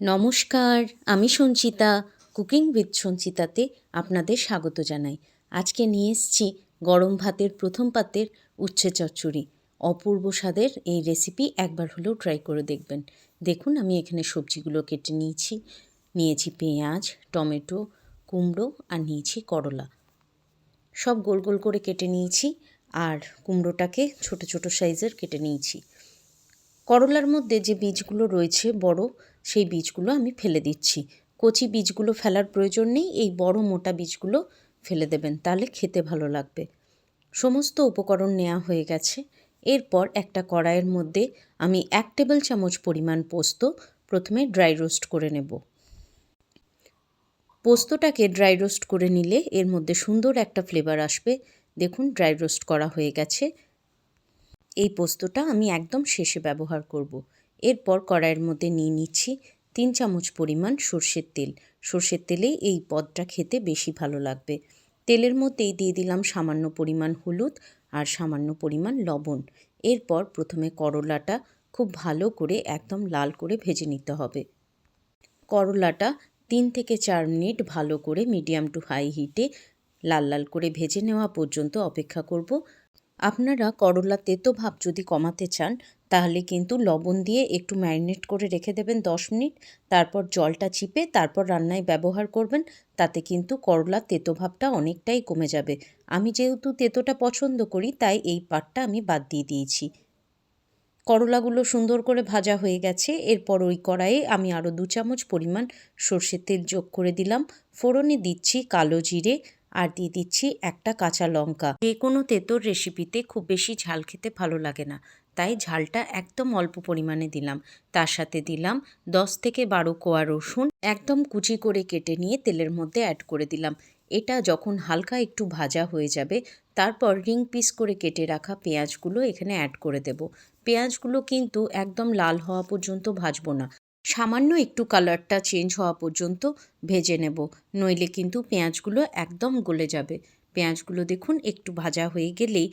নমস্কার, আমি Sanchita, cooking with সঞ্চিতাতে আপনাদের স্বাগত জানাই। আজকে নিয়ে এসছি গরম ভাতের প্রথম পাতের উচ্ছে চচ্চড়ি। অপূর্ব স্বাদের এই রেসিপি একবার হলেও ট্রাই করে দেখবেন। দেখুন, আমি এখানে সবজিগুলো কেটে নিয়েছি। নিয়েছি পেঁয়াজ, টমেটো, কুমড়ো আর নিয়েছি করলা। সব গোল গোল করে কেটে নিয়েছি আর কুমড়োটাকে ছোট ছোট সাইজের কেটে নিয়েছি। করলার মধ্যে যে বীজগুলো রয়েছে বড় সেই বীজগুলো আমি ফেলে দিচ্ছি। কচি বীজগুলো ফেলার প্রয়োজন নেই, এই বড় মোটা বীজগুলো ফেলে দেবেন, তাহলে খেতে ভালো লাগবে। সমস্ত উপকরণ নেওয়া হয়ে গেছে। এরপর একটা কড়াইয়ের মধ্যে আমি এক টেবিল চামচ পরিমাণ পোস্ত প্রথমে ড্রাই রোস্ট করে নেব। পোস্তটাকে ড্রাই রোস্ট করে নিলে এর মধ্যে সুন্দর একটা ফ্লেভার আসবে। দেখুন, ড্রাই রোস্ট করা হয়ে গেছে। এই পোস্তটা আমি একদম শেষে ব্যবহার করব। এরপর কড়াইয়ের মধ্যে নিয়ে নিচ্ছি তিন চামচ পরিমাণ সর্ষের তেল। সর্ষের তেলেই এই পদটা খেতে বেশি ভালো লাগবে। তেলের মধ্যেই দিয়ে দিলাম সামান্য পরিমাণ হলুদ আর সামান্য পরিমাণ লবণ। এরপর প্রথমে করলাটা খুব ভালো করে একদম লাল করে ভেজে নিতে হবে। করলাটা তিন থেকে চার মিনিট ভালো করে মিডিয়াম টু হাই হিটে লাল লাল করে ভেজে নেওয়া পর্যন্ত অপেক্ষা করব। আপনারা করলা তেতো ভাব যদি কমাতে চান, তাহলে কিন্তু লবণ দিয়ে একটু ম্যারিনেট করে রেখে দেবেন দশ মিনিট। তারপর জলটা চিপে তারপর রান্নায় ব্যবহার করবেন, তাতে কিন্তু করলার তেতো ভাবটা অনেকটাই কমে যাবে। আমি যেহেতু তেতোটা পছন্দ করি, তাই এই পাটটা আমি বাদ দিয়ে দিয়েছি। করলাগুলো সুন্দর করে ভাজা হয়ে গেছে। এরপর ওই কড়াইয়ে আমি আরও দু চামচ পরিমাণ সর্ষের তেল যোগ করে দিলাম। ফোড়নে দিচ্ছি কালো জিরে আর দিয়ে দিচ্ছি একটা কাঁচা লঙ্কা। যে কোনো তেঁতোর রেসিপিতে খুব বেশি ঝাল খেতে ভালো লাগে না। তাই ঝালটা একদম অল্প পরিমাণে দিলাম। তার সাথে দিলাম দশ থেকে বারো কোয়া রসুন। একদম কুচি করে কেটে নিয়ে তেলের মধ্যে অ্যাড করে দিলাম। এটা যখন হালকা একটু ভাজা হয়ে যাবে, তারপর রিং পিস করে কেটে রাখা পেঁয়াজগুলো এখানে অ্যাড করে দেব। পেঁয়াজগুলো কিন্তু একদম লাল হওয়া পর্যন্ত ভাজবো না। সামান্য একটু কালারটা চেঞ্জ হওয়া পর্যন্ত ভেজে নেব। নইলে কিন্তু পেঁয়াজগুলো একদম গলে যাবে। পেঁয়াজগুলো দেখুন একটু ভাজা হয়ে গেলেই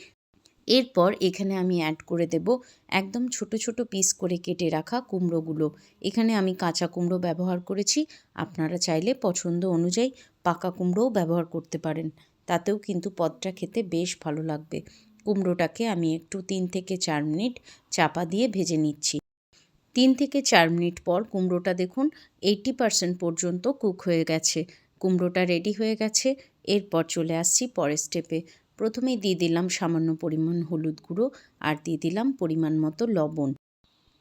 এরপর এখানে আমি অ্যাড করে দেব একদম ছোট ছোট পিস করে কেটে রাখা কুমড়োগুলো। এখানে আমি কাঁচা কুমড়ো ব্যবহার করেছি। আপনারা চাইলে পছন্দ অনুযায়ী পাকা কুমড়োও ব্যবহার করতে পারেন। তাতেও কিন্তু পদটা খেতে বেশ ভালো লাগবে। কুমড়োটাকে আমি একটু তিন থেকে চার মিনিট চাপা দিয়ে ভেজে নিচ্ছি। তিন থেকে চার মিনিট পর কুমড়োটা দেখুন এইটি পারসেন্ট পর্যন্ত কুক হয়ে গেছে। কুমড়োটা রেডি হয়ে গেছে। এরপর চলে আসছি পরের স্টেপে প্রথমেই দিয়ে দিলাম সামান্য পরিমাণ হলুদ গুঁড়ো আর দিয়ে দিলাম পরিমাণ মতো লবণ।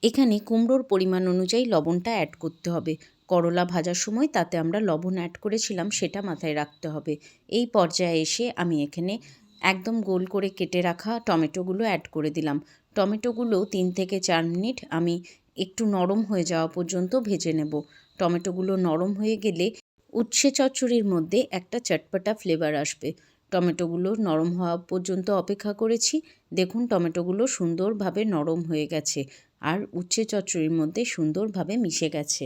এখানে কুমড়োর পরিমাণ অনুযায়ী লবণটা অ্যাড করতে হবে। করলা ভাজার সময় তাতে আমরা লবণ অ্যাড করেছিলাম সেটা মাথায় রাখতে হবে। এই পর্যায়ে এসে আমি এখানে একদম গোল করে কেটে রাখা টমেটোগুলো অ্যাড করে দিলাম। টমেটোগুলো তিন থেকে চার মিনিট আমি একটু নরম হয়ে যাওয়া পর্যন্ত ভেজে নেব। টমেটোগুলো নরম হয়ে গেলে উচ্ছে চচ্চড়ির মধ্যে একটা চটপটা ফ্লেভার আসবে। টমেটোগুলো নরম হওয়া পর্যন্ত অপেক্ষা করেছি। দেখুন টমেটোগুলো সুন্দরভাবে নরম হয়ে গেছে আর উচ্ছে চচ্চড়ির মধ্যে সুন্দরভাবে মিশে গেছে।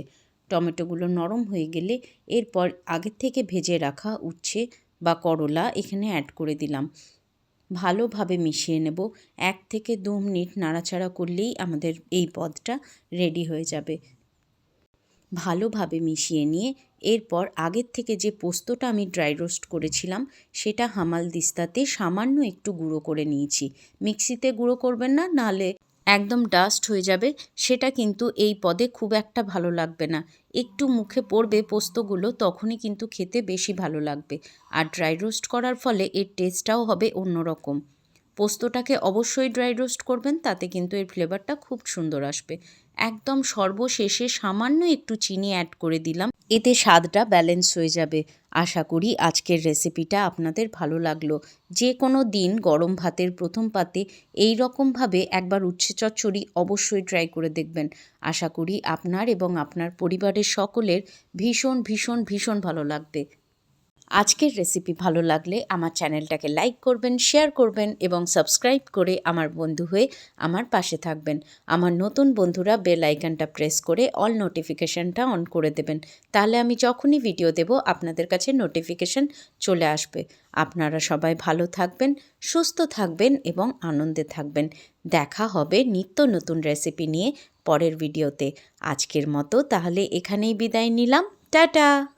টমেটোগুলো নরম হয়ে গেলে এরপর আগের থেকে ভেজে রাখা উচ্ছে বা করলা এখানে অ্যাড করে দিলাম। ভালোভাবে মিশিয়ে নেব। এক থেকে দু মিনিট নাড়াচাড়া করলেই আমাদের এই পদটা রেডি হয়ে যাবে। ভালোভাবে মিশিয়ে নিয়ে এরপর আগের থেকে যে পোস্তটা আমি ড্রাই রোস্ট করেছিলাম, সেটা হামাল দিস্তাতে সামান্য একটু গুঁড়ো করে নিয়েছি। মিক্সিতে গুঁড়ো করবেন না নাহলে একদম ডাস্ট হয়ে যাবে, সেটা কিন্তু এই পদে খুব একটা ভালো লাগবে না। একটু মুখে পড়বে পোস্তগুলো, তখনই কিন্তু খেতে বেশি ভালো লাগবে। আর ড্রাই রোস্ট করার ফলে এর টেস্টটাও হবে অন্যরকম। পোস্তটাকে অবশ্যই ড্রাই রোস্ট করবেন, তাতে কিন্তু এর ফ্লেভারটা খুব সুন্দর আসবে। একদম সর্বশেষে সামান্য একটু চিনি অ্যাড করে দিলাম। এতে স্বাদটা ব্যালেন্স হয়ে যাবে। আশা করি আজকের রেসিপিটা আপনাদের ভালো লাগল। যে কোনো দিন গরম ভাতের প্রথম পাতে এই রকমভাবে একবার উচ্ছে চচ্চড়ি অবশ্যই ট্রাই করে দেখবেন। আশা করি আপনার এবং আপনার পরিবারের সকলের ভীষণ ভীষণ ভীষণ ভালো লাগবে। আজকের রেসিপি ভালো লাগলে আমার চ্যানেলটাকে লাইক করবেন শেয়ার করবেন এবং সাবস্ক্রাইব করে আমার বন্ধু হয়ে আমার পাশে থাকবেন। আমার নতুন বন্ধুরা বেল আইকনটা প্রেস করে অল নোটিফিকেশানটা অন করে দেবেন। তাহলে আমি যখনই ভিডিও দেব, আপনাদের কাছে নোটিফিকেশান চলে আসবে। আপনারা সবাই ভালো থাকবেন, সুস্থ থাকবেন এবং আনন্দে থাকবেন। দেখা হবে নিত্য নতুন রেসিপি নিয়ে পরের ভিডিওতে আজকের মতো তাহলে এখানেই বিদায় নিলাম। টাটা!